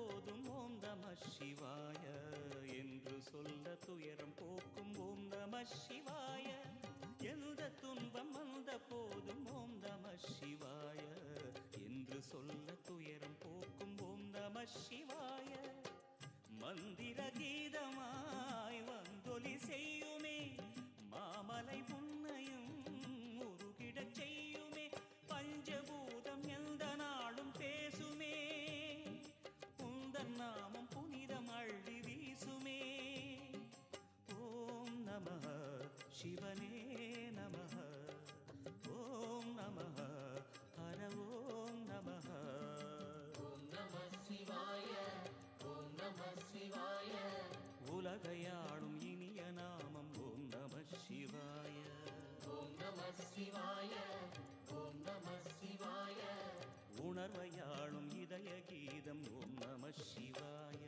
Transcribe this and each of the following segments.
போதும் ஓம் நம சிவாய. என்று சொல்ல துயரம் போக்கும் ஓம் நம சிவாய. எந்த துன்பம் வந்த போதும் ஓம் நம சிவாய. என்று சொல்ல துயரம் போக்கும் ஓம் நம சிவாய. மந்திர கீதமாய் வந்தொலி செய்யுமே மாமலை சிவனே நம ஓம் நம ஹர ஓம் நம ஓம் நம சிவாய. ஓம் நம சிவாய. உலகையாளும் இனிய நாமம் ஓம் நம சிவாய. ஓம் நம சிவாய. ஓம் நம சிவாய. உணர்வையாளும் இதய கீதம் ஓம் நம சிவாய.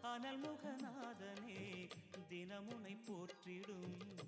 அனல் முகநாதனே தினமுனை போற்றிடும்.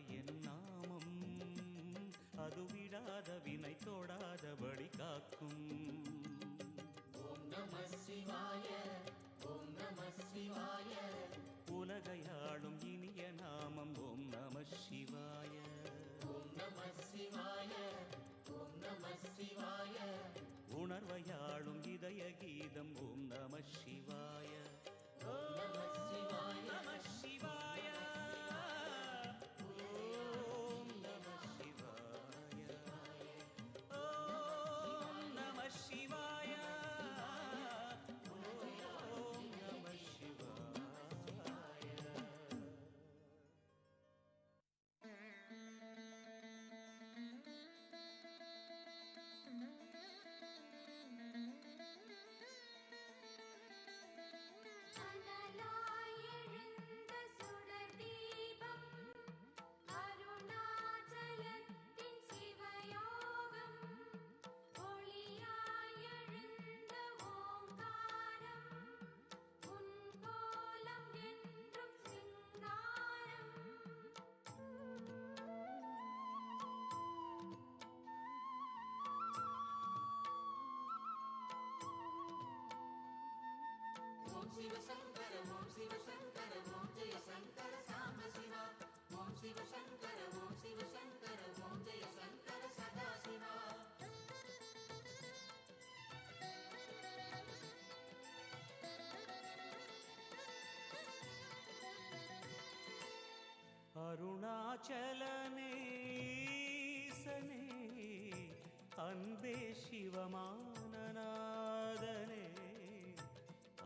அது விடாத வினை காக்கும். ஓம் நம சிவாய. உலகையாளும் இனிய நாமம் ஓம் நம சிவாய. ஓம் நம சிவாய ஓம் நம சிவாய. உணர்வையாளும் இதய கீதம் ஓம் நம சிவாய. ஓம் ஓம் சிவ ஓம் ஜெய சங்கர சாம்ப சிவா ஓம் ஓம் ஓம் ஜெய சங்கர சதா சிவா அருணாச்சலனேசனே அன்பே சிவமானநாதனே.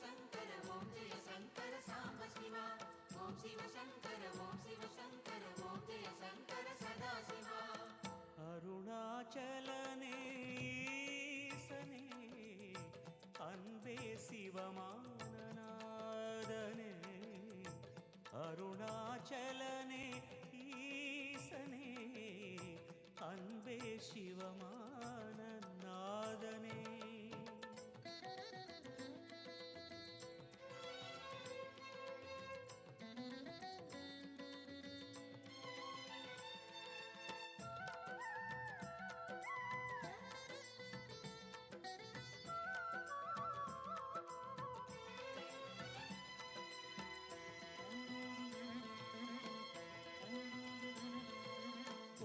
சங்கர ஓம் ஜெய சங்கர சாம்ப சிவா ஓம் சிவ சங்கர ஓம் சிவ சங்கர ஓம் ஜெய சங்கர சதா சிவா அருணாச்சலனேசனே அன்பே சிவமானநாதனே அருணாச்சலனே ஈசனே அன்பே சிவமானநாதனே.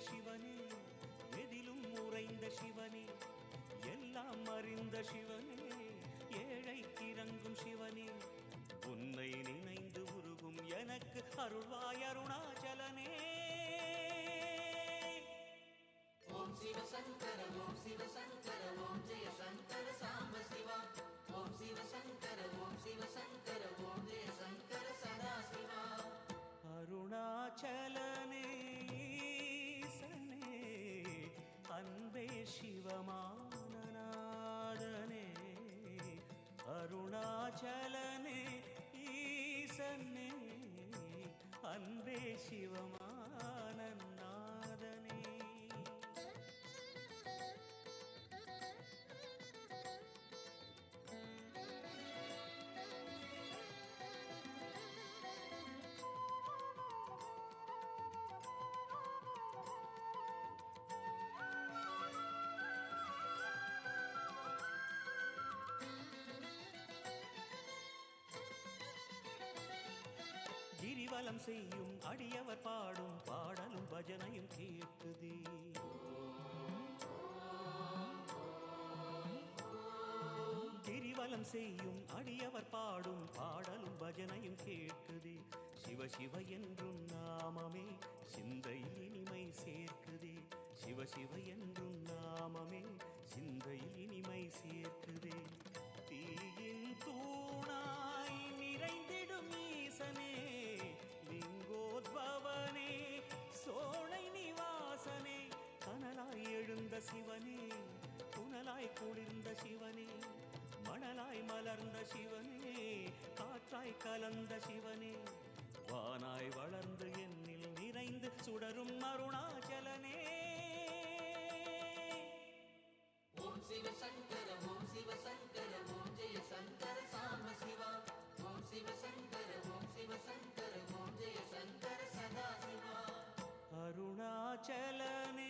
சிவனே எதிலும் உறைந்த சிவனே எல்லாம் அறிந்த சிவனே ஏழைக்கு இறங்கும் சிவனே உன்னை நினைந்து உருகும் எனக்கு அருள்வாய் அருணாச்சலனே. ஓம் சிவசங்கர ஓம் சிவசங்கர ஓம் ஜெய அருணாச்சலனே ஈசன்னே அன்பே சிவமானநாதனே கிரிவலம் செய்யும் அடியவர் பாடும் பாடலும் பஜனையும் கேட்குதே கிரிவலம் செய்யும் அடியவர் பாடும் பாடலும் பஜனையும் கேட்குதே சிவ சிவ என்றும் நாமமே சிந்தை இனிமை சேர்க்குதே. சிவ சிவ என்றும் நாமமே சிந்தையில் இனிமை சேர்க்குதே. சிவனே புனலாய் குளிர்ந்த சிவனே மணலாய் மலர்ந்த சிவனே காற்றாய் கலந்த சிவனே வானாய் வளர்ந்து என்னில் நிறைந்து சுடரும் அருணாச்சலனே. ஓம் சிவசங்கர ஓம் சிவசங்கர ஓம் ஜெய சங்கர சாம்ப சிவா. ஓம் சிவசங்கர ஓம் சிவசங்கர ஓம் ஜெய சங்கர சதா சிவா அருணாச்சலனே.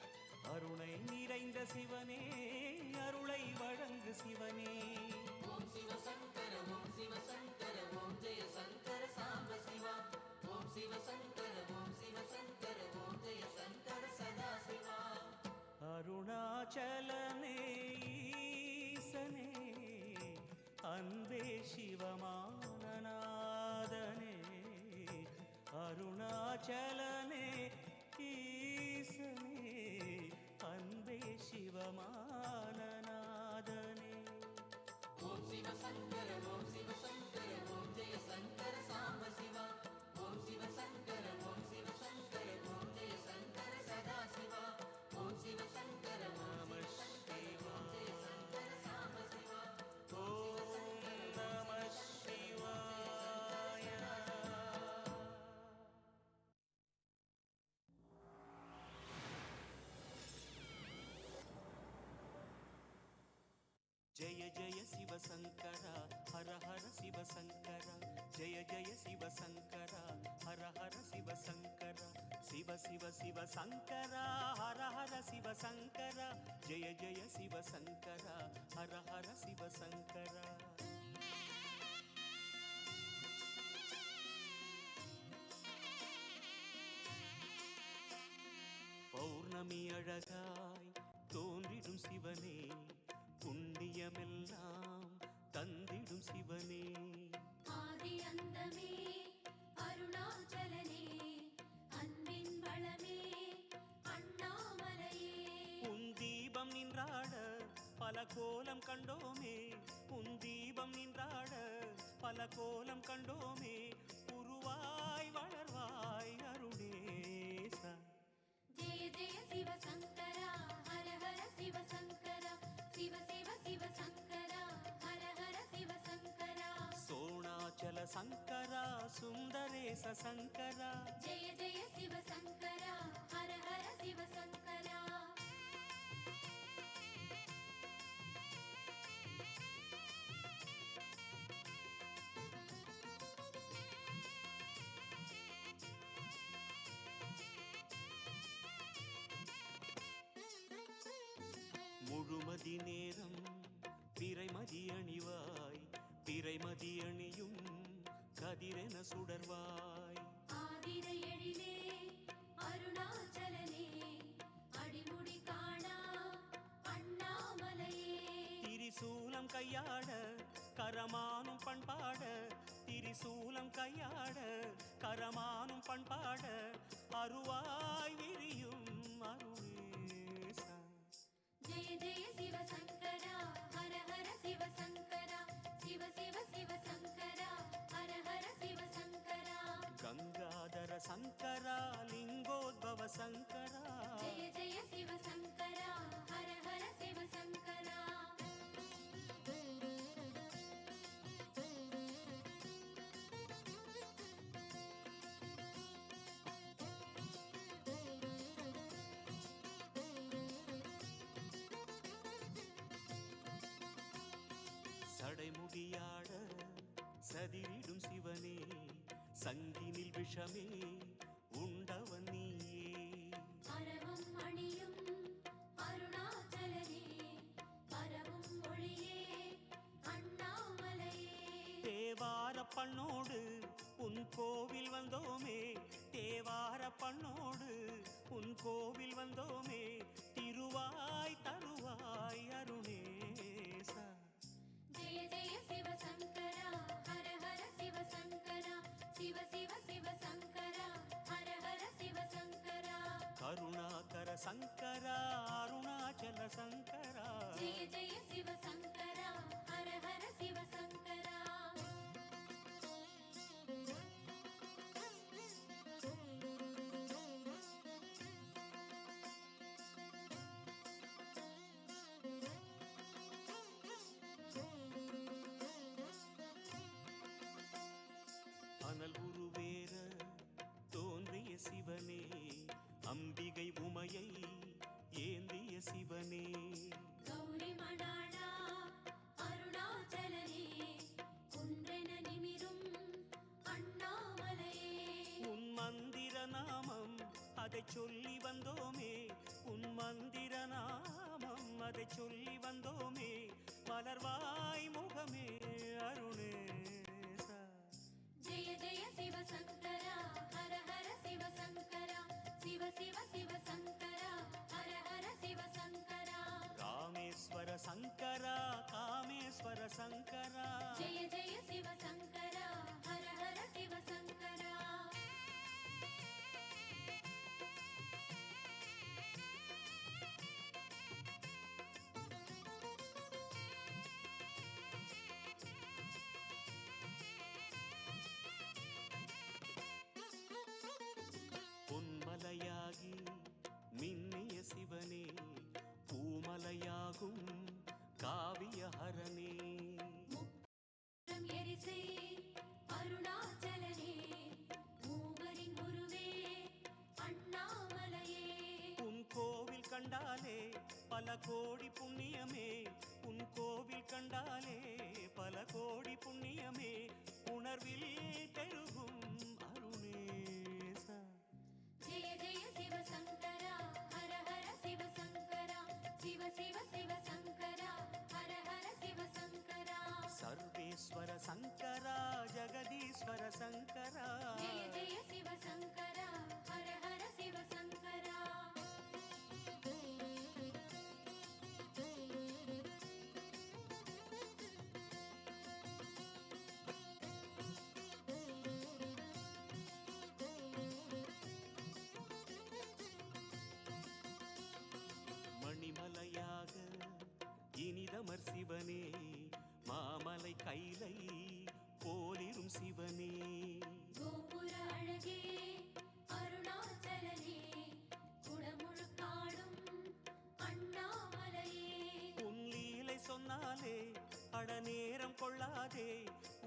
அருணை நிறைந்த சிவனே அருளை வழங்கு சிவனே. ஓம் சிவசங்கர ஓம் சிவசங்கர ஓம் ஜெய சங்கர சாம்ப சிவா. ஓம் சிவசங்கர ஓம் சிவசங்கர ஓம் ஜெய சங்கர சதா சிவா. அருணாச்சலனே ஈசனே அன்பே சிவமானநாதனே. அருணாச்சலனே ஈசனே. अन्वे शिवमाननादने ॐ शिवशङ्कर ॐ शिव ஜய ஜய சிவசங்கர ஹர ஹர சிவசங்கர ஜய ஜய சிவசங்கர ஹர ஹர சிவசங்கர சிவ சிவ சிவசங்கர ஹர ஹர சிவசங்கர ஜய ஜய சிவசங்கர ஹர ஹர சிவசங்கர பௌர்ணமி அழகாய் தோன்றிடும் சிவனே புண்ணியமெல்லாம் தந்திடும் சிவனே. ஆதி அந்தமே அருணாச்சலனே அன்பின் வளமே அண்ணாமலையே. உன் தீபம் நின்றாட பல கோலம் கண்டோமே. உன் தீபம் நின்றாட பல கோலம் கண்டோமே. உருவாய் வளர்வாய் அருளே சிவ சங்கரா ஹர ஹர சிவ சுந்தரேச சங்கரா ஜெய ஜெய சிவ சங்கரா ஹர ஹர சிவ சங்கரா முழுமதி நேரம் பிறைமதி அணிவாய் பிறைமதி அணியும் கதிரென சுடர்வாய். ஆதிர எழிலே அருணாச்சலனே அடிமுடி காணா அண்ணாமலையே. திரிசூலம் கையாட கரமானும் பண்பாட திரிசூலம் கையாட கரமானும் பண்பாட அருவாய் விரியும் அருணேசா. ஜெய ஜெய சிவ சங்கரா ஹர ஹர சிவ சங்கரா சிவ சிவ கங்காதர சங்கரா லிங்கோத்பவ சங்கரா ஜெய ஜெய சிவ சங்கரா ஹர ஹர சிவ சங்கரா சடைமுடியாட சதிரிடும் சிவனே சங்கினில் விஷமே உண்டவன் நீயே. அரவம் அணியும் அருணாச்சலனே பரவும் ஒளியே அண்ணாமலையே. தேவார பண்ணோடு உன் கோவில் வந்தோமே தேவார பண்ணோடு உன் கோவில் வந்தோமே திருவாய் தருவாய் அருணேசா கருணாகர சங்கரா அருணாச்சல சங்கரா ஜெய ஜெய சிவ சங்கரா அதை சொல்லி வந்தோமே உன் மந்திர நாமம் அதை சொல்லி வந்தோமே மலர்வாய் முகமே அருணேசா ஜெய ஜெய சிவ சங்கரா ஹர ஹர சிவ சங்கரா சிவ சிவ சிவ சங்கரா ஹர ஹர சிவ சங்கரா ராமேஸ்வர சங்கரா காமேஸ்வர சங்கரா ஜெய ஜெய சிவ பல கோடி புண்ணியமே உன் கோவில் கண்டாலே பல கோடி புண்ணியமே உணர்வில் பெருகும் அருணேசா ஜெய ஜெய சிவ சங்கரா ஹர ஹர சிவ சங்கரா சிவ சிவ சிவ சங்கரா ஹர ஹர சிவ சங்கரா சர்வேஸ்வர சங்கரா ஜெகதீஸ்வர சங்கரா சிவனே. கோபுர அழகே அருணாச்சலனே குடமுழு காடும் அண்ணாமலையே. உன் லீலை சொன்னாலே அடநேரம் கொள்ளாதே.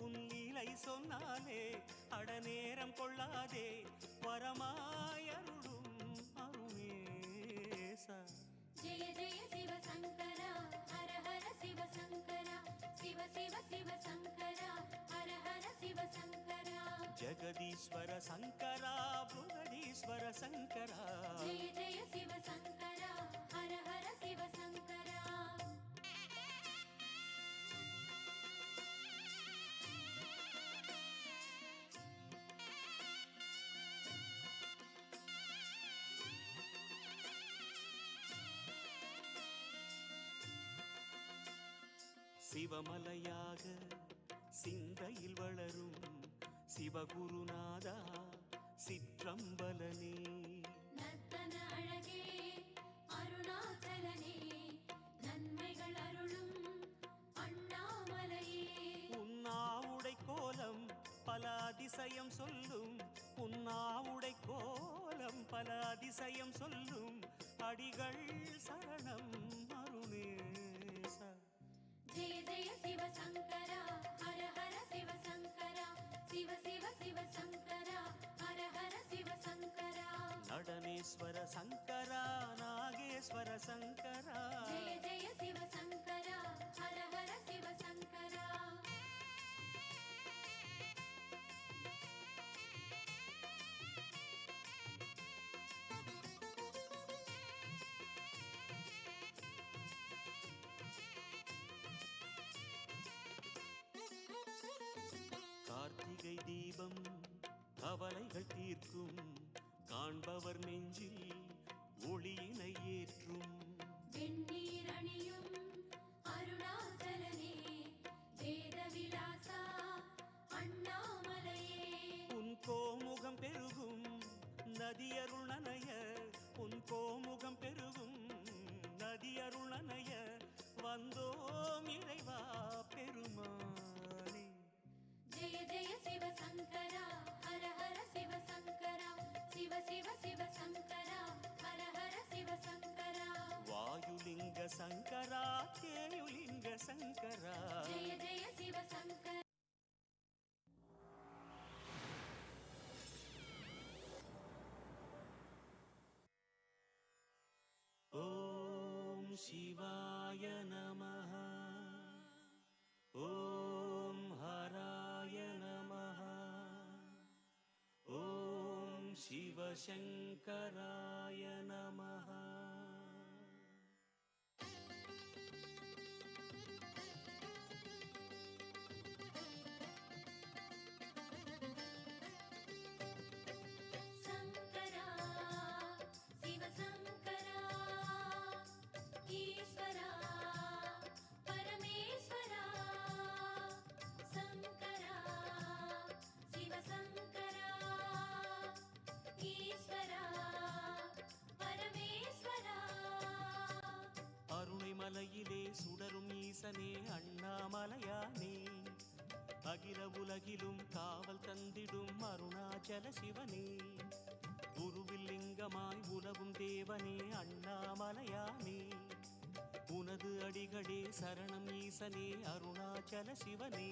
உன் லீலை சொன்னாலே அடநேரம் கொள்ளாதே. வரமாயருளும் அருணேசா ஜெய ஜெய சிவசங்கரா ஹர ஹர சிவசங்கரா சிவ சிவ சிவசங்கரா. ஜெகதீஸ்வர சங்கரா புகதீஸ்வர சங்கரா. ஜெய ஜெய சிவசங்கரா ஹர ஹர சிவசங்கரா. சிவமலையாக சிந்தையில் வளரும் சிவகுருநாதா சிற்றம்பலனே. நர்த்தன அழகே அருணாச்சலனே. நன்மைகள் அருளும் அண்ணாமலையே. உன்னாவுடை கோலம் பல அதிசயம் சொல்லும். உன்னாவுடை கோலம் பல அதிசயம் சொல்லும். அடிகள் சரணம் அருணேசா ஜெய ஜெய சிவசங்கரா. நடனேஸ்வர சங்கரா நாகேஸ்வர சங்கரா ஜெய ஜெய சிவசங்கரா ஹர கவலைகள் தீர்க்கும். காண்பவர் நெஞ்சில் ஒளியினை ஏற்றும். வெண்ணீர் அணியும் அருணாச்சலனே வேத விலாசா அண்ணாமலையே. உன் கோமுகம் பெருகும் நதியருள் நனைய உன் கோமுகம் பெருகும் நதியருள் நனைய வந்தோம் இறைவா பெருமானே. ஜெய ஜெய சிவசங்கரா. சிவ சிவ சிவசங்கரா ஹர ஹர சிவசங்கரா வாயுலிங்க சங்கரா தேயுலிங்க சங்கரா ஜெய ஜெய சிவசங்கரா ॐ शिवशङ्कराय அரசனே அண்ணாமலையானே அகில உலகிலும் காவல் தந்திடும் அருணாச்சல சிவனே. குருவில் லிங்கமாய் உலவும் தேவனே அண்ணாமலையானே உனது அடிகளே சரணம் ஈசனே அருணாச்சல சிவனே.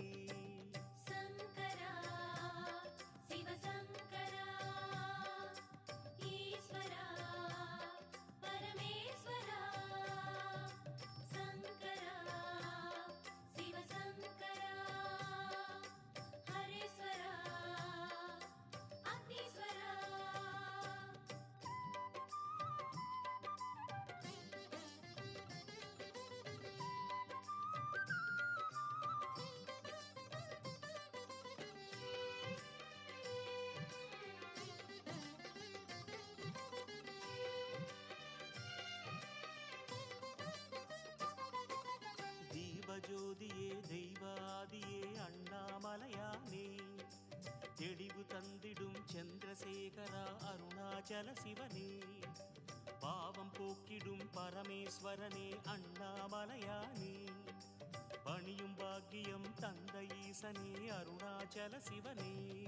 அருணாச்சல சிவனே. பாவம் போக்கிடும் பரமேஸ்வரனே அண்ணாமலையானே. பணியும் பாக்கியம் தந்த ஈசனே அருணாச்சல சிவனே.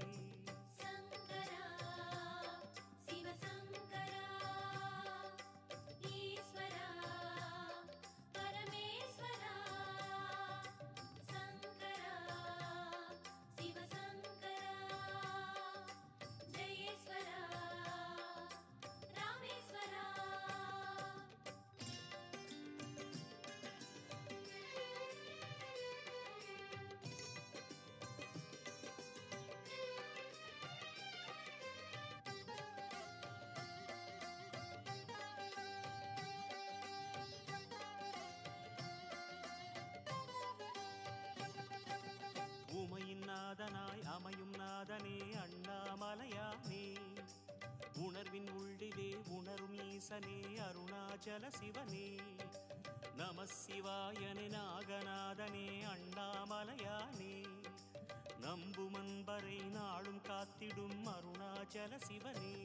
நாதனே அண்ணாமலையானே உணர்வின் உள்ளிலே உணரும் ஈசனே அருணாச்சல சிவனே. நம சிவாயனே நாகநாதனே அண்ணாமலையானே நம்பும் அன்பரை நாளும் காத்திடும் அருணாச்சல சிவனே.